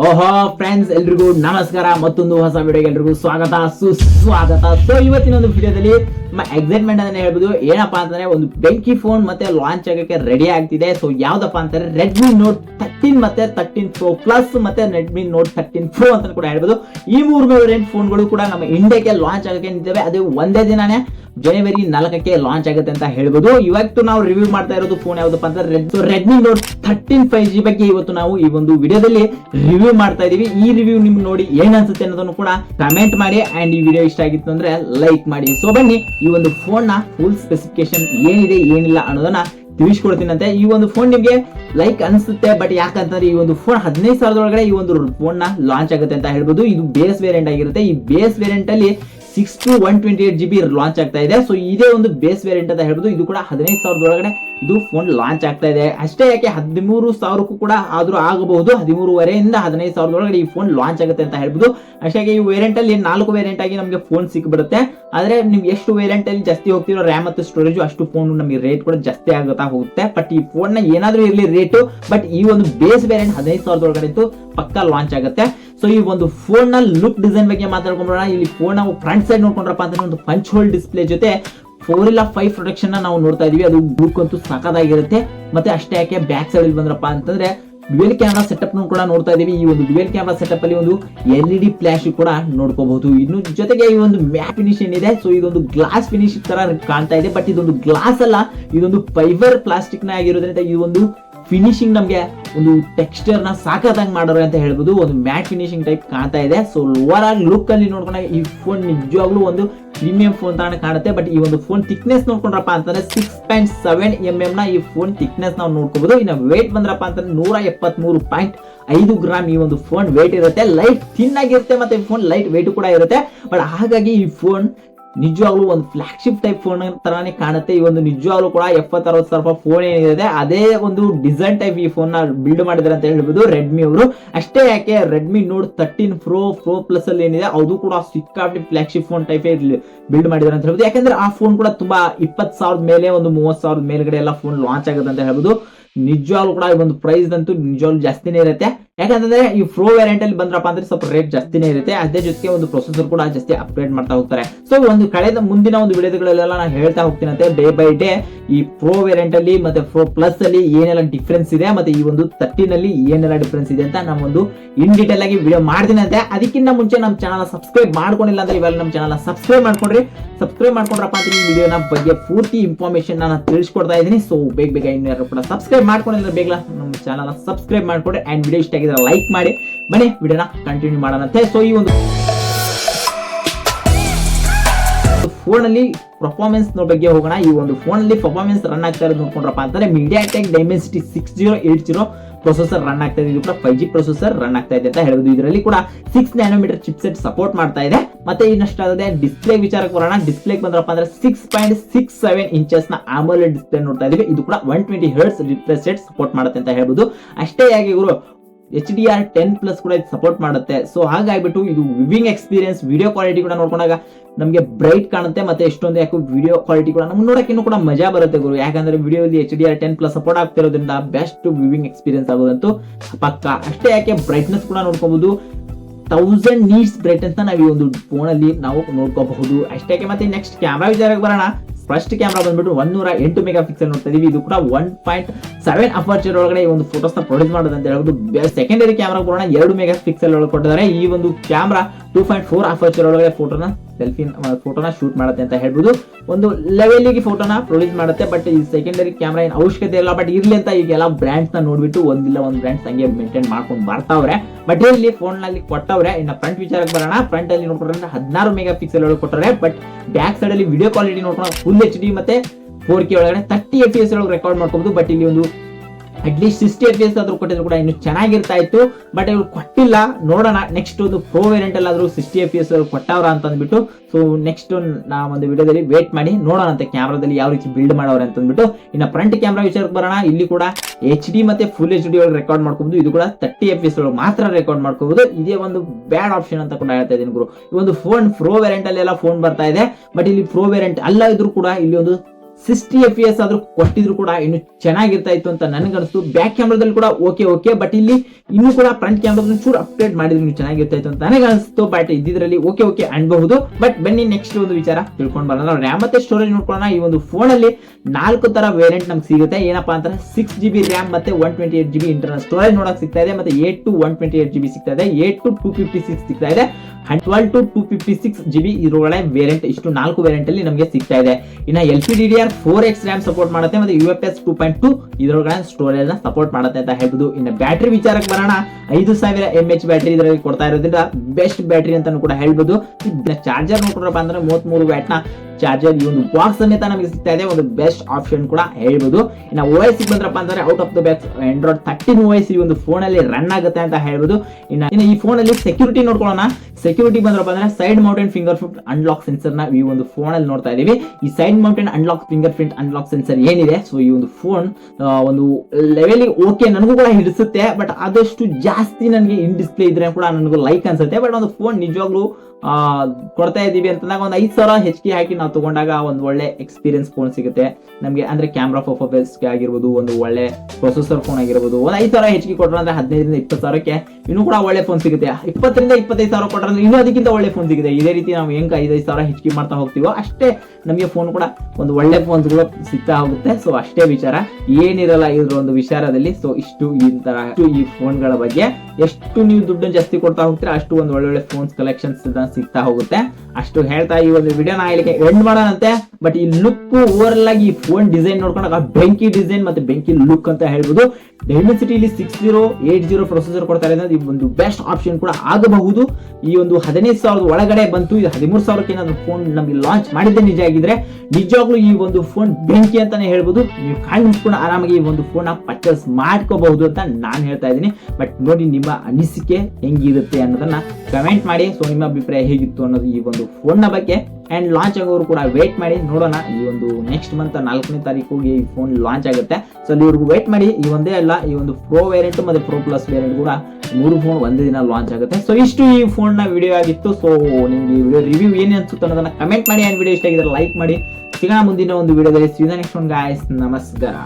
ಓಹೋ ಫ್ರೆಂಡ್ಸ್ ಎಲ್ರಿಗೂ ನಮಸ್ಕಾರ. ಮತ್ತೊಂದು ಹೊಸ ವಿಡಿಯೋಗೆ ಎಲ್ರಿಗೂ ಸ್ವಾಗತ. ಸುಸ್ವಾಗತ. ಸೊ ಇವತ್ತಿನ ಒಂದು ವಿಡಿಯೋದಲ್ಲಿ ಎಕ್ಸೈಟ್ಮೆಂಟ್ ಅಂತ ಹೇಳ್ಬೋದು. ಏನಪ್ಪಾ ಅಂತಂದ್ರೆ ಒಂದು ಬೆಂಕಿ ಫೋನ್ ಮತ್ತೆ ಲಾಂಚ್ ಆಗಕ್ಕೆ ರೆಡಿ ಆಗ್ತಿದೆ. ಸೊ ಯಾವ್ದಪ್ಪ ಅಂತಂದ್ರೆ ರೆಡ್ಮಿ ನೋಟ್ ತರ್ಟೀನ್ ಮತ್ತೆ ತರ್ಟೀನ್ ಪ್ರೋ ಪ್ಲಸ್ ಮತ್ತೆ ರೆಡ್ಮಿ ನೋಟ್ ತರ್ಟೀನ್ ಪ್ರೋ ಅಂತ ಕೂಡ ಹೇಳ್ಬೋದು. ಈ ಮೂರು ವೇರಿಯಂಟ್ ಫೋನ್ಗಳು ಕೂಡ ನಮ್ಮ ಇಂಡಿಯಾಕ್ಕೆ ಲಾಂಚ್ ಆಗಕ್ಕೆ ನಿಂತಿವೆ. ಅದು ಒಂದೇ ದಿನಾನೇ ಜನವರಿ ನಾಲ್ಕಕ್ಕೆ ಲಾಂಚ್ ಆಗುತ್ತೆ ಅಂತ ಹೇಳ್ಬೋದು. ಇವತ್ತು ನಾವು ರಿವ್ಯೂ ಮಾಡ್ತಾ ಇರೋದು ಫೋನ್ ಯಾವ್ದಪ್ಪ ಅಂದ್ರೆ Redmi note thirteen five G ಬಗ್ಗೆ ಇವತ್ತು ನಾವು ಈ ಒಂದು ವಿಡಿಯೋದಲ್ಲಿ ರಿವ್ಯೂ ಮಾಡ್ತಾ ಇದೀವಿ. ಈ ರಿವ್ಯೂ ನಿಮ್ಗೆ ನೋಡಿ ಏನ್ ಅನ್ಸುತ್ತೆ ಅನ್ನೋದನ್ನು ಕೂಡ ಕಮೆಂಟ್ ಮಾಡಿ. ಅಂಡ್ ಈ ವಿಡಿಯೋ ಇಷ್ಟ ಆಗಿತ್ತು ಅಂದ್ರೆ ಲೈಕ್ ಮಾಡಿ. ಸೊ ಬನ್ನಿ ಈ ಒಂದು ಫೋನ್ನ ಫುಲ್ ಸ್ಪೆಸಿಫಿಕೇಶನ್ ಏನಿದೆ, ಏನಿಲ್ಲ ಅನ್ನೋದನ್ನ ತಿಳಿಸ್ಕೊಡ್ತೀನಂತೆ. ಈ ಒಂದು ಫೋನ್ ನಿಮ್ಗೆ ಲೈಕ್ ಅನಿಸುತ್ತೆ ಬಟ್ ಯಾಕಂತಂದ್ರೆ ಈ ಒಂದು ಫೋನ್ ಹದಿನೈದು ಸಾವಿರದ ಒಳಗಡೆ ಈ ಒಂದು ಫೋನ್ನ ಲಾಂಚ್ ಆಗುತ್ತೆ ಅಂತ ಹೇಳ್ಬೋದು. ಇದು ಬೇಸ್ ವೇರಿಯಂಟ್ ಆಗಿರುತ್ತೆ. ಈ ಬೇಸ್ ವೇರಿಯಂಟ್ ಅಲ್ಲಿ six to one twenty eight G B launch ಆಗ್ತಾ ಇದೆ. ಸೊ ಇದೇ ಒಂದು ಬೇಸ್ ವೇರಿಯಂಟ್ ಅಂತ ಹೇಳ್ಬೋದು. ಇದು ಕೂಡ ಹದಿನೈದು ಸಾವಿರದ ಒಳಗಡೆ ಇದು ಫೋನ್ ಲಾಂಚ್ ಆಗ್ತಾ ಇದೆ. ಅಷ್ಟೇ ಯಾಕೆ ಹದಿಮೂರು ಸಾವಿರಕ್ಕೂ ಕೂಡ ಆದರೂ ಆಗಬಹುದು. ಹದಿಮೂರುವರೆಯಿಂದ ಹದಿನೈದು ಸಾವಿರದ ಒಳಗಡೆ ಈ ಫೋನ್ ಲಾಂಚ್ ಆಗುತ್ತೆ ಅಂತ ಹೇಳ್ಬೋದು. ಅಷ್ಟೇ ಈ ವೇರಿಯಂಟ್ ಅಲ್ಲಿ ನಾಲ್ಕು ವೇರಿಯಂಟ್ ಆಗಿ ನಮಗೆ ಫೋನ್ ಸಿಕ್ಬಿಡುತ್ತೆ. ಆದ್ರೆ ನೀವು ಎಷ್ಟು ವೇರಿಯಂಟ್ ಅಲ್ಲಿ ಜಾಸ್ತಿ ಹೋಗ್ತಿರೋ ರ್ಯಾಮ್ ಮತ್ತು ಸ್ಟೋರೇಜು ಅಷ್ಟು ಫೋನ್ ನಮಗೆ ರೇಟ್ ಕೂಡ ಜಾಸ್ತಿ ಆಗುತ್ತಾ ಹೋಗುತ್ತೆ. ಬಟ್ ಈ ಫೋನ್ನ ಏನಾದ್ರೂ ಇರಲಿ ರೇಟು ಬಟ್ ಈ ಒಂದು ಬೇಸ್ ವೇರಿಯಂಟ್ ಹದಿನೈದು ಸಾವಿರದ ಒಳಗಡೆ ಪಕ್ಕ ಲಾಂಚ್ ಆಗುತ್ತೆ. ಸೊ ಈ ಒಂದು ಫೋನ್ನ ಲುಕ್ ಡಿಸೈನ್ ಬಗ್ಗೆ ಮಾತಾಡ್ಕೊಂಡ್ಬೋಣ ಇಲ್ಲಿ ಫೋನ್ ನಾವು ಫ್ರಂಟ್ ಸೈಡ್ ನೋಡ್ಕೊಂಡ್ರಪ್ಪ ಅಂದ್ರೆ ಒಂದು ಪಂಚ್ ಹೋಲ್ ಡಿಸ್ಪ್ಲೇ ಜೊತೆ ಫೋರ್ ಇಲ್ಲ ಫೈವ್ ಪ್ರೊಡಕ್ಷನ್ ನಾವು ನೋಡ್ತಾ ಇದೀವಿ. ಅದು ಲುಕ್ ಅಂತೂ ಸಾಕಾಗಿರುತ್ತೆ ಮತ್ತೆ ಅಷ್ಟೇ ಯಾಕೆ ಬ್ಯಾಕ್ ಸೈಡ್ ಅಲ್ಲಿ ಬಂದ್ರಪ್ಪ ಅಂತಂದ್ರೆ ಡ್ಯುಯಲ್ ಕ್ಯಾಮ್ರಾ ಸೆಟಪ್ ಕೂಡ ನೋಡ್ತಾ ಇದೀವಿ. ಈ ಒಂದು ಡ್ಯುಯಲ್ ಕ್ಯಾಮ್ರಾ ಸೆಟಪ್ ಅಲ್ಲಿ ಒಂದು ಎಲ್ ಇ ಡಿ ಫ್ಲಾಶ್ ಕೂಡ ನೋಡ್ಕೋಬಹುದು. ಇನ್ನು ಜೊತೆಗೆ ಈ ಒಂದು ಮ್ಯಾಟ್ ಫಿನಿಶ್ ಏನಿದೆ ಸೊ ಇದೊಂದು ಗ್ಲಾಸ್ ಫಿನಿಶ್ ತರ ಕಾಣ್ತಾ ಇದೆ. ಬಟ್ ಇದೊಂದು ಗ್ಲಾಸ್ ಅಲ್ಲ, ಇದೊಂದು ಫೈಬರ್ ಪ್ಲಾಸ್ಟಿಕ್ನ ಆಗಿರೋದ್ರಿಂದ ಈ ಒಂದು ಫಿನಿಶಿಂಗ್ ನಮಗೆ ಒಂದು ಟೆಕ್ಸ್ಚರ್ನ ಸಾಕದಂಗ್ ಮಾಡೋರು ಅಂತ ಹೇಳ್ಬೋದು. ಒಂದು ಮ್ಯಾಟ್ ಫಿನಿಶಿಂಗ್ ಟೈಪ್ ಕಾಣ್ತಾ ಇದೆ. ಸೊ ಲೋವರ್ ಆಗಿ ಲುಕ್ ಅಲ್ಲಿ ನೋಡ್ಕೊಂಡಾಗ ಈ ಫೋನ್ ನಿಜವಾಗ್ಲೂ ಒಂದು ಪ್ರೀಮಿಯಂ ಫೋನ್ ತಾಣ ಕಾಣುತ್ತೆ. ಬಟ್ ಈ ಒಂದು ಫೋನ್ ತಿಕ್ನೆಸ್ ನೋಡ್ಕೊಂಡ್ರಪ್ಪ ಅಂತಂದ್ರೆ six point seven M M ನ ಈ ಫೋನ್ ತಿಕ್ನೆಸ್ ನಾವು ನೋಡ್ಕೋಬಹುದು ಇನ್ನು ವೇಟ್ ಬಂದ್ರಪ್ಪ ಅಂತಂದ್ರೆ ನೂರ ಎಪ್ಪತ್ಮೂರು ಪಾಯಿಂಟ್ ಐದು ಗ್ರಾಮ್ ಈ ಒಂದು ಫೋನ್ ವೇಟ್ ಇರುತ್ತೆ. ಲೈಟ್ ಥಿನ್ ಆಗಿರುತ್ತೆ ಮತ್ತೆ ಫೋನ್ ಲೈಟ್ ವೇಟ್ ಕೂಡ ಇರುತ್ತೆ. ಬಟ್ ಹಾಗಾಗಿ ಈ ಫೋನ್ ನಿಜವಾಗ್ಲೂ ಒಂದು ಫ್ಲಾಗ್ಶಿಪ್ ಟೈಪ್ ಫೋನ್ ತರಾನೇ ಕಾಣುತ್ತೆ. ಈ ಒಂದು ನಿಜವಾಗ್ಲೂ ಕೂಡ ಎಪ್ಪತ್ತು ಅರವತ್ತು ಸಾವಿರ ರೂಪಾಯಿ ಫೋನ್ ಏನಿದೆ, ಅದೇ ಒಂದು ಡಿಸೈನ್ ಟೈಪ್ ಈ ಫೋನ್ನ ಬಿಲ್ಡ್ ಮಾಡಿದ್ದಾರೆ ಅಂತ ಹೇಳ್ಬೋದು ರೆಡ್ಮಿ ಅವರು. ಅಷ್ಟೇ ಯಾಕೆ Redmi note thirteen pro pro plus ಅಲ್ಲಿ ಏನಿದೆ, ಅದು ಕೂಡ ಸಿಕ್ಕಾಪಟ್ಟೆ ಫ್ಲಾಗ್ಶಿಪ್ ಫೋನ್ ಟೈಪ್ ಬಿಲ್ಡ್ ಮಾಡಿದ್ದಾರೆ ಅಂತ ಹೇಳ್ಬೋದು. ಯಾಕಂದ್ರೆ ಆ ಫೋನ್ ಕೂಡ ತುಂಬಾ ಇಪ್ಪತ್ತು ಸಾವಿರದ ಮೇಲೆ, ಒಂದು ಮೂವತ್ತು ಸಾವಿರದ ಮೇಲ್ಗಡೆ ಎಲ್ಲ ಫೋನ್ ಲಾಂಚ್ ಆಗುತ್ತೆ ಅಂತ ಹೇಳ್ಬೋದು. ನಿಜವಾಗ್ಲೂ ಕೂಡ ಈ ಒಂದು ಪ್ರೈಸ್ ಅಂತೂ ನಿಜವಾಗ್ಲೂ ಜಾಸ್ತಿನೇ ಇರುತ್ತೆ. ಯಾಕಂತಂದ್ರೆ ಈ ಪ್ರೋ ವೇರಿಯಂಟ್ ಅಲ್ಲಿ ಬಂದ್ರಪ್ಪ ಅಂದ್ರೆ ಸ್ವಲ್ಪ ರೇಟ್ ಜಾಸ್ತಿನೇ ಇರುತ್ತೆ. ಅದೇ ಜೊತೆಗೆ ಒಂದು ಪ್ರೊಸೆಸರ್ ಕೂಡ ಜಾಸ್ತಿ ಅಪ್ಗ್ರೇಡ್ ಮಾಡ್ತಾ ಹೋಗ್ತಾರೆ. ಸೊ ಒಂದು ಕಳೆದ ಮುಂದಿನ ಒಂದು ವಿಡಿಯೋಗಳಲ್ಲೆಲ್ಲ ನಾನು ಹೇಳ್ತಾ ಹೋಗ್ತೀನಂತೆ ಡೇ ಬೈ ಡೇ ಈ ಪ್ರೋ ವೇರಿಯಂಟ್ ಅಲ್ಲಿ ಮತ್ತೆ ಪ್ರೋ ಪ್ಲಸ್ ಅಲ್ಲಿ ಏನೆಲ್ಲ ಡಿಫ್ರೆನ್ಸ್ ಇದೆ, ಮತ್ತೆ ಈ ಒಂದು ತರ್ಟೀನ್ ಅಲ್ಲಿ ಏನೆಲ್ಲ ಡಿಫ್ರೆನ್ಸ್ ಇದೆ ಅಂತ ನಮ್ಮ ಒಂದು ಇನ್ ಡೀಟೇಲ್ ಆಗಿ ವಿಡಿಯೋ ಮಾಡ್ತೀನಂತೆ. ಅದಕ್ಕಿಂತ ಮುಂಚೆ ನಮ್ಮ ಚಾನಲ್ ಸಬ್ಸ್ಕ್ರೈಬ್ ಮಾಡ್ಕೊಂಡಿಲ್ಲ ಅಂದ್ರೆ ಇವೆಲ್ಲ ನಮ್ಮ ಚಾನಲ್ ಸಬ್ಸ್ಕ್ರೈಬ್ ಮಾಡ್ಕೊಂಡ್ರಿ. ಸಬ್ಸ್ಕ್ರೈಬ್ ಮಾಡ್ಕೊಂಡ್ರಪ್ಪ ಅಂತ ಈ ವಿಡಿಯೋನ ಬಗ್ಗೆ ಪೂರ್ತಿ ಇನ್ಫಾರ್ಮೇಶನ್ ನಾನು ತಿಳಿಸ್ಕೊಡ್ತಾ ಇದ್ದೀನಿ. ಸೊ ಬೇಗ ಬೇಗ ಇನ್ನು ಕೂಡ ಸಬ್ಸ್ಕ್ರೈಬ್ ಮಾಡ್ಕೊಂಡಿಲ್ಲ ಬೇಗ ನಮ್ಮ ಚಾನಲ್ ಸಬ್ಸ್ಕ್ರೈಬ್ ಮಾಡ್ಕೊಂಡ್ರೆ. ಆ್ಯಂಡ್ ವಿಡಿಯೋ ಇಷ್ಟ ಲೈಕ್ ಮಾಡಿ. ಬನ್ನಿ, ವಿಡಿಯೋನ ಕಂಟಿನ್ಯೂ ಮಾಡೋಣಂತೆ ಸೊ ಈ ಒಂದು ಫೋನ್ ಅಲ್ಲಿ ಪರ್ಫಾರ್ಮೆನ್ಸ್ ಬಗ್ಗೆ ಹೋಗೋಣ. ಈ ಒಂದು ಫೋನ್ ಅಲ್ಲಿ ಪರ್ಫಾರ್ಮೆನ್ಸ್ ರನ್ ಆಗ್ತಾ ಇರೋದು ನೋಡ್ಕೊಂಡ್ರಪ್ಪ ಅಂತಂದ್ರೆ MediaTek Dimensity six zero eight zero processor run ಆಗ್ತಾ ಇದೆ. ಕೂಡ ಫೈವ್ ಜಿ ಪ್ರೊಸೆಸರ್ ರನ್ ಆಗ್ತಾ ಇದೆ ಅಂತ ಹೇಳಬಹುದು ಇದರಲ್ಲಿ ಕೂಡ ಸಿಕ್ಸ್ ನ್ಯಾನೋಮೀಟರ್ ಚಿಪ್ಸೆಟ್ ಸಪೋರ್ಟ್ ಮಾಡ್ತಾ ಇದೆ. ಮತ್ತೆ ಇನ್ನಷ್ಟು ಅದೇ ಡಿಸ್ಪ್ಲೇ ವಿಚಾರಕ್ಕೆ ಬರೋಣ. ಡಿಸ್ಪ್ಲೇ ಬಂದ್ರಪ್ಪ ಅಂದ್ರೆ ಸಿಕ್ಸ್ ಪಾಯಿಂಟ್ ಸಿಕ್ಸ್ ಸೆವೆನ್ ಇಂಚಸ್ನ ಆಮೋಲೆಡ್ ಡಿಸ್ಪ್ಲೇ ನೋಡ್ತಾ ಇದೀವಿ. ಇದು ಕೂಡ one twenty hertz refresh rate support ಮಾಡುತ್ತೆ ಅಂತ ಹೇಳ್ಬೋದು. ಅಷ್ಟೇ ಆಗಿ ಇವರು H D R ten plus ಕೂಡ ಇದು ಸಪೋರ್ಟ್ ಮಾಡುತ್ತೆ. ಸೊ ಹಾಗಾಗ್ಬಿಟ್ಟು ಇದು ವಿವಿಂಗ್ ಎಕ್ಸ್ಪೀರಿಯನ್ಸ್ ವಿಡಿಯೋ ಕ್ವಾಲಿಟಿ ಕೂಡ ನೋಡ್ಕೊಂಡಾಗ ನಮಗೆ ಬ್ರೈಟ್ ಕಾಣುತ್ತೆ ಮತ್ತೆ ಎಷ್ಟೊಂದು ಯಾಕೆ ವಿಡಿಯೋ ಕ್ವಾಲಿಟಿ ಕೂಡ ನಮ್ಗೆ ನೋಡಕ್ಕೆ ಕೂಡ ಮಜಾ ಬರುತ್ತೆ ಗುರು. ಯಾಕಂದ್ರೆ ವಿಡಿಯೋಲಿ H D R ten plus support ಆಗ್ತಿರೋದ್ರಿಂದ best viewing experience ಆಗೋದಂತೂ ಪಕ್ಕ. ಅಷ್ಟೇ ಯಾಕೆ ಬ್ರೈಟ್ನೆಸ್ ಕೂಡ ನೋಡ್ಕೋಬಹುದು ತೌಸಂಡ್ ನೀಡ್ಸ್ ಬ್ರೈಟ್ನೆಸ್ ನಾವು ಈ ಒಂದು ಫೋನ್ ಅಲ್ಲಿ ನಾವು ನೋಡ್ಕೋಬಹುದು. ಅಷ್ಟೇ ಮತ್ತೆ ನೆಕ್ಸ್ಟ್ ಕ್ಯಾಮ್ರಾ ವಿಚಾರಕ್ಕೆ ಬರೋಣ. ಫಸ್ಟ್ ಕ್ಯಾಮ್ರಾ ಬಂದ್ಬಿಟ್ಟು ಒಂದೂರ ಎಂಟು ಮೆಗಾ ಪಿಕ್ಸೆಲ್ ನೋಡ್ತಾ ಇದೀವಿ. ಇದು ಕೂಡ ಒನ್ ಪಾಯಿಂಟ್ ಸೆವೆನ್ ಅಪರ್ಚರ್ ಒಳಗಡೆ ಈ ಒಂದು ಫೋಟೋಸ್ ಪ್ರೊಡ್ಯೂಸ್ ಮಾಡೋದು ಅಂತ ಹೇಳ್ಬಿಟ್ಟು ಸೆಕೆಂಡರಿ ಕ್ಯಾಮ್ರಾ ಕೂಡ ಎರಡು ಮೆಗಾ ಪಿಕ್ಸೆಲ್ ಒಳಗೆ ಕೊಟ್ಟಿದ್ದಾರೆ. ಈ ಒಂದು camera two point four aperture ಒಳಗಡೆ ಫೋಟೋನ ಸೆಲ್ಫಿ ಫೋಟೋನ ಶೂಟ್ ಮಾಡುತ್ತೆ ಅಂತ ಹೇಳ್ಬೋದು. ಒಂದು ಲೆವೆಲಿಗೆ ಫೋಟೋನ ಪ್ರೊಡ್ಯೂಸ್ ಮಾಡುತ್ತೆ ಬಟ್ ಈ ಸೆಕೆಂಡರಿ ಕ್ಯಾಮ್ರಾ ಏನು ಅವಶ್ಯಕತೆ ಇಲ್ಲ ಬಟ್ ಇರ್ಲಿ ಅಂತ ಈಗೆಲ್ಲ ಬ್ರ್ಯಾಂಡ್ಸ್ನ ನೋಡ್ಬಿಟ್ಟು ಒಂದಿಲ್ಲ ಒಂದು ಬ್ರ್ಯಾಂಡ್ಸ್ ಹಂಗೆ ಮೇಂಟೈನ್ ಮಾಡ್ಕೊಂಡು ಬರ್ತಾವ್ರೆ. ಬಟ್ ಇಲ್ಲಿ ಫೋನ್ನಲ್ಲಿ ಕೊಟ್ಟವ್ರೆ, ಇನ್ನು ಫ್ರಂಟ್ ವಿಚಾರಕ್ಕೆ ಬರೋಣ. ಫ್ರಂಟ್ ಅಲ್ಲಿ ನೋಡ್ಕೊಂಡ್ರೆ ಹದಿನಾರು ಮೆಗಾ ಪಿಕ್ಸೆಲ್ ಒಳಗೆ ಕೊಟ್ಟರೆ ಬಟ್ ಬ್ಯಾಕ್ ಸೈಡ್ ಅಲ್ಲಿ ವಿಡಿಯೋ ಕ್ವಾಲಿಟಿ ನೋಡ್ಕೊಂಡು ಫುಲ್ ಎಚ್ ಡಿ ಮತ್ತೆ ಫೋರ್ ಕೆ ಒಳಗಡೆ ತರ್ಟಿ ಎಫ್ ಎಸ್ ಒಳಗೆ ರೆಕಾರ್ಡ್ ಮಾಡ್ಕೋಬಹುದು ಬಟ್ ಇಲ್ಲಿ ಒಂದು ಅಟ್ಲೀಸ್ಟ್ ಸಿಕ್ಸ್ಟಿ ಎಫ್ ಎಸ್ ಆದರೂ ಕೊಟ್ಟಿದ್ರು ಕೂಡ ಇನ್ನು ಚೆನ್ನಾಗಿರ್ತಾ ಇತ್ತು ಬಟ್ ಇವ್ರು ಕೊಟ್ಟಿಲ್ಲ. ನೋಡೋಣ. ನೆಕ್ಸ್ಟ್ ಒಂದು ಪ್ರೋ ವೇರಿಯಂಟ್ ಅಲ್ಲಾದ್ರೂ ಸಿಕ್ಸ್ಟಿ ಎಫ್ ಎಸ್ ಕೊಟ್ಟವ್ರ ಅಂತ ಅಂದ್ಬಿಟ್ಟು ಸೊ ನೆಕ್ಸ್ಟ್ ನಾ ಒಂದು ವಿಡಿಯೋದಲ್ಲಿ ವೇಟ್ ಮಾಡಿ. ನೋಡೋಣ ಅಂತ ಕ್ಯಾಮ್ರಾದಲ್ಲಿ ಯಾವ ರೀತಿ ಬಿಲ್ಡ್ ಮಾಡೋರು ಅಂತ ಅಂದ್ಬಿಟ್ಟು ಇನ್ನು ಫ್ರಂಟ್ ಕ್ಯಾಮ್ರಾ ವಿಚಾರಕ್ಕೆ ಬರೋಣ. ಇಲ್ಲಿ ಕೂಡ ಎಚ್ ಡಿ ಮತ್ತೆ ಫುಲ್ ಎಚ್ ಡಿ ಒಳಗೆ ರೆಕಾರ್ಡ್ ಮಾಡ್ಕೋಬಹುದು ಇದು ಕೂಡ ತರ್ಟಿ ಎಫ್ ಎಸ್ ಒಳಗೆ ಮಾತ್ರ ರೆಕಾರ್ಡ್ ಮಾಡ್ಕೋಬಹುದು ಇದೇ ಒಂದು ಬ್ಯಾಡ್ ಆಪ್ಷನ್ ಅಂತ ಕೂಡ ಹೇಳ್ತಾ ಇದ್ದೀನಿ ಗುರು. ಈ ಒಂದು ಫೋನ್ ಪ್ರೋ ವೇರಿಯಂಟ್ ಅಲ್ಲಿ ಎಲ್ಲ ಫೋನ್ ಬರ್ತಾ ಇದೆ. ಬಟ್ ಇಲ್ಲಿ ಪ್ರೋ ವೇರಿಯಂಟ್ ಅಲ್ಲ ಇದ್ರು ಕೂಡ ಇಲ್ಲಿ ಒಂದು ಸಿಕ್ಸ್ಟಿ ಎಫ್ ಎಸ್ ಆದ್ರೂ ಕೊಟ್ಟಿದ್ರು ಕೂಡ ಇನ್ನು ಚೆನ್ನಾಗಿರ್ತಾ ಇತ್ತು ಅಂತ ನನಗನ್ನಿಸ್ತು ಬ್ಯಾಕ್ ಕ್ಯಾಮ್ರಾದಲ್ಲಿ ಕೂಡ ಓಕೆ ಓಕೆ ಬಟ್ ಇಲ್ಲಿ ಇನ್ನು ಕೂಡ ಫ್ರಂಟ್ ಕ್ಯಾಮ್ರಾ ಚೂರು ಅಪ್ಡೇಟ್ ಮಾಡಿದ್ರು ಇನ್ನು ಚೆನ್ನಾಗಿರ್ತಾ ಇತ್ತು ಅಂತ ಅನಿಸ್ತು ಬಟ್ ಇದ್ರಲ್ಲಿ ಓಕೆ ಓಕೆ ಅನ್ಬಹುದು. ಬಟ್ ಬನ್ನಿ ನೆಕ್ಸ್ಟ್ ಒಂದು ವಿಚಾರ ತಿಳ್ಕೊಂಡು ಬರೋಣ. ರ್ಯಾಮ್ ಮತ್ತೆ ಸ್ಟೋರೇಜ್ ನೋಡ್ಕೊಳ್ಳೋಣ. ಈ ಒಂದು ಫೋನ್ ಅಲ್ಲಿ ನಾಲ್ಕು ತರ ವೇರಿಯಂಟ್ ನಮ್ಗೆ ಸಿಗುತ್ತೆ. ಏನಪ್ಪಾ ಅಂತ ಸಿಕ್ಸ್ ಜಿ ಬಿ ರ್ಯಾಮ್ ಮತ್ತೆ one twenty eight G B internal storage ನೋಡಕ್ ಸಿಗ್ತಾ ಇದೆ ಮತ್ತೆ eight to one twenty eight G B ಸಿಗ್ತಾ ಇದೆ eight to two fifty six ಸಿಗ್ತಾ ಇದೆ twelve to two fifty six G B ಇದ್ರೊಳಗೆ ವೇರಿಯಂಟ್ ಇಷ್ಟು ನಾಲ್ಕು ವೇರಿಯಂಟ್ ಅಲ್ಲಿ ನಮಗೆ ಸಿಗ್ತಾ ಇದೆ ಇನ್ನ L P D D R four X RAM support ಮಾಡುತ್ತೆ ಮತ್ತೆ U F S two point two ಇದ್ರೊಳಗಡೆ ಸ್ಟೋರೇಜ್ನ ಸಪೋರ್ಟ್ ಮಾಡುತ್ತೆ ಅಂತ ಹೇಳ್ಬೋದು. ಇನ್ನು ಬ್ಯಾಟ್ರಿ ವಿಚಾರಕ್ಕೆ ಬರೋಣ. ಐದು ಸಾವಿರ ಎಂ ಎಚ್ ಬ್ಯಾಟ್ರಿ ಇದರಲ್ಲಿ ಕೊಡ್ತಾ ಇರೋದ್ರಿಂದ ಬೆಸ್ಟ್ ಬ್ಯಾಟ್ರಿ ಅಂತಾನು ಕೂಡ ಹೇಳ್ಬೋದು. ಚಾರ್ಜರ್ ನೋಡ್ರಪ್ಪ ಅಂದ್ರೆ ಮೂವತ್ಮೂರು ವ್ಯಾಟ್ನ ಚಾರ್ಜರ್ ಈ ಒಂದು ಬಾಕ್ಸ್ ಸಮೇತ ನಮಗೆ ಸಿಗ್ತಾ ಇದೆ, ಒಂದು ಬೆಸ್ಟ್ ಆಪ್ಷನ್ ಕೂಡ ಹೇಳ್ಬೋದು. ಇನ್ನು ಓ ಎಸ್ ಬಂದ್ರಪ್ಪ ಅಂದ್ರೆ out of the back Android thirteen O S ಈ ಒಂದು ಫೋನ್ ಅಲ್ಲಿ ರನ್ ಆಗುತ್ತೆ ಅಂತ ಹೇಳ್ಬೋದು. ಇನ್ನು ಇನ್ನು ಈ ಫೋನ್ ಅಲ್ಲಿ ಸೆಕ್ಯೂರಿಟಿ ನೋಡ್ಕೊಳ್ಳೋಣ. ಸೆಕ್ಯೂರಿಟಿ ಬಂದ್ರಪ್ಪ ಅಂದ್ರೆ side mountain fingerprint unlock ಸೆನ್ಸರ್ನ ಈ ಒಂದು ಫೋನ್ ಅಲ್ಲಿ ನೋಡ್ತಾ ಇದೀವಿ. ಈ side mountain unlock fingerprint unlock sensor ಏನಿದೆ? ಸೊ ಈ ಒಂದು ಫೋನ್ ಒಂದು ಲೆವೆಲ್ ಓಕೆ ನನಗೂ ಕೂಡ ಹಿಡಿಸುತ್ತೆ ಬಟ್ ಆದಷ್ಟು ಜಾಸ್ತಿ ನನಗೆ ಇನ್ ಡಿಸ್ಪ್ಲೇ ಇದ್ರೆ ಕೂಡ ನನಗೂ ಲೈಕ್ ಅನ್ಸುತ್ತೆ. ಬಟ್ ಒಂದು ಫೋನ್ ನಿಜವಾಗ್ಲೂ ಆ, ಕೊಡ್ತಾ ಇದೀವಿ ಅಂತಂದಾಗ ಒಂದು ಐದು ಸಾವಿರ ಹೆಚ್ಚಿಗೆ ಹಾಕಿ ನಾವು ತಗೊಂಡಾಗ ಒಂದು ಒಳ್ಳೆ ಎಕ್ಸ್ಪೀರಿಯನ್ಸ್ ಫೋನ್ ಸಿಗುತ್ತೆ. ನಮಗೆ ಅಂದ್ರೆ ಕ್ಯಾಮ್ರಾ ಪರ್ಫಾರ್ಮೆನ್ಸ್ ಆಗಿರ್ಬೋದು ಒಂದು ಒಳ್ಳೆ ಪ್ರೊಸೆಸರ್ ಫೋನ್ ಆಗಿರ್ಬೋದು ಒಂದು ಐದು ಸಾವಿರ ಹೆಚ್ಚಿಗೆ ಕೊಟ್ಟರೆ ಅಂದ್ರೆ ಹದಿನೈದರಿಂದ ಇಪ್ಪತ್ತು ಸಾವಿರಕ್ಕೆ ಇನ್ನೂ ಕೂಡ ಒಳ್ಳೆ ಫೋನ್ ಸಿಗುತ್ತೆ. ಇಪ್ಪತ್ತರಿಂದ ಇಪ್ಪತ್ತೈದು ಸಾವಿರ ಕೊಟ್ಟರೆ ಅಂದ್ರೆ ಇನ್ನೂ ಅದಕ್ಕಿಂತ ಒಳ್ಳೆ ಫೋನ್ ಸಿಗುತ್ತೆ. ಇದೇ ರೀತಿ ನಾವು ಹೆಂಗೆ ಐದೈದು ಸಾವಿರ ಹೆಚ್ಚಿಗೆ ಮಾಡ್ತಾ ಹೋಗ್ತೀವೋ ಅಷ್ಟೇ ನಮಗೆ ಫೋನ್ ಕೂಡ ಒಂದು ಒಳ್ಳೆ ಫೋನ್ಸ್ಗಳು ಸಿಗ್ತಾ ಹೋಗುತ್ತೆ. ಸೊ ಅಷ್ಟೇ ವಿಚಾರ. ಏನಿರಲ್ಲ ಇದ್ರ ಒಂದು ವಿಚಾರದಲ್ಲಿ. ಸೊ ಇಷ್ಟು ಈ ತರ ಈ ಫೋನ್ಗಳ ಬಗ್ಗೆ. ಎಷ್ಟು ನೀವು ದುಡ್ಡು ಜಾಸ್ತಿ ಕೊಡ್ತಾ ಹೋಗ್ತೀರಾ ಅಷ್ಟು ಒಂದು ಒಳ್ಳೊಳ್ಳೆ ಫೋನ್ಸ್ ಕಲೆಕ್ಷನ್ಸ್ ಸಿಗ್ತಾ ಹೋಗುತ್ತೆ. ಅಷ್ಟು ಹೇಳ್ತಾ ಈ ಒಂದು ವಿಡಿಯೋನ ಇಲ್ಲಿಗೆ ಎಂಡ್ ಮಾಡೋಣಂತೆ. ಬಟ್ ಈ ಲುಕ್ ಓವರ್ ಆಗಿ ಈ ಫೋನ್ ಡಿಸೈನ್ ನೋಡ್ಕೊಂಡಾಗ ಬೆಂಕಿ ಡಿಸೈನ್ ಮತ್ತೆ ಬೆಂಕಿ ಲುಕ್ ಅಂತ ಹೇಳ್ಬೋದು. Dimensity six zero eight zero processor ಕೊಡ್ತಾರೆ ಅಂದ್ರೆ ಇದು ಒಂದು ಬೆಸ್ಟ್ ಆಪ್ಷನ್ ಕೂಡ ಆಗಬಹುದು. ಈ ಒಂದು ಹದಿನೈದು ಸಾವಿರದ ಒಳಗಡೆ ಬಂತು. ಇದು ಹದಿಮೂರು ಸಾವಿರಕ್ಕೆ ಏನಾದ್ರು ಫೋನ್ ನಮಗೆ ಲಾಂಚ್ ಮಾಡಿದ್ದೆ ನಿಜ ಆಗಿದ್ರೆ ನಿಜವಾಗ್ಲೂ ಈ ಒಂದು ಫೋನ್ ಬೆಂಕಿ ಅಂತಾನೆ ಹೇಳ್ಬೋದು. ನೀವು ಕಾಯಿ ಮುಚ್ಕೊಂಡು ಆರಾಮಾಗಿ ಈ ಒಂದು ಫೋನ್ ಪರ್ಚೇಸ್ ಮಾಡ್ಕೋಬಹುದು ಅಂತ ನಾನು ಹೇಳ್ತಾ ಇದ್ದೀನಿ. ಬಟ್ ನೋಡಿ ನಿಮ್ಮ ಅನಿಸಿಕೆ ಹೆಂಗಿರುತ್ತೆ ಅನ್ನೋದನ್ನ ಕಮೆಂಟ್ ಮಾಡಿ. ಸೊ ನಿಮ್ಮ ಅಭಿಪ್ರಾಯ ಹೇಗಿತ್ತು ಅನ್ನೋದು ಈ ಒಂದು ಫೋನ್ನ ಬಗ್ಗೆ. ಅಂಡ್ ಲಾಂಚ್ ಆಗೋರು ಕೂಡ ವೇಟ್ ಮಾಡಿ ನೋಡೋಣ. ಈ ಒಂದು ನೆಕ್ಸ್ಟ್ ಮಂತ್ ನಾಲ್ಕನೇ ತಾರೀಕಿಗೆ ಈ ಫೋನ್ ಲಾಂಚ್ ಆಗುತ್ತೆ. ಸೊ ಅಲ್ಲಿವರೆಗೂ ವೇಟ್ ಮಾಡಿ. ಈ ಒಂದೇ ಅಲ್ಲ, ಈ ಒಂದು ಪ್ರೋ ವೇರಿಯಂಟ್ ಮತ್ತೆ ಪ್ರೋ ಪ್ಲಸ್ ವೇರಿಯಂಟ್ ಕೂಡ ಮೂರು ಫೋನ್ ಒಂದೇ ದಿನ ಲಾಂಚ್ ಆಗುತ್ತೆ. ಸೊ ಇಷ್ಟು ಈ ಫೋನ್ನ ವಿಡಿಯೋ ಆಗಿತ್ತು. ಸೊ ನಿಮ್ಗೆ ಈ ವಿಡಿಯೋ ರಿವ್ಯೂ ಏನೇ ಅನ್ಸುತ್ತೆ ಅನ್ನೋದನ್ನ ಕಮೆಂಟ್ ಮಾಡಿ. ಅಂಡ್ ವಿಡಿಯೋ ಇಷ್ಟ ಆಗಿದ್ರೆ ಲೈಕ್ ಮಾಡಿ. ಸಿಗೋಣ ಮುಂದಿನ ಒಂದು ವಿಡಿಯೋದಲ್ಲಿ ನೆಕ್ಸ್ಟ್ ಒನ್ ಗಾಯಸ್ ನಮಸ್ಕಾರ.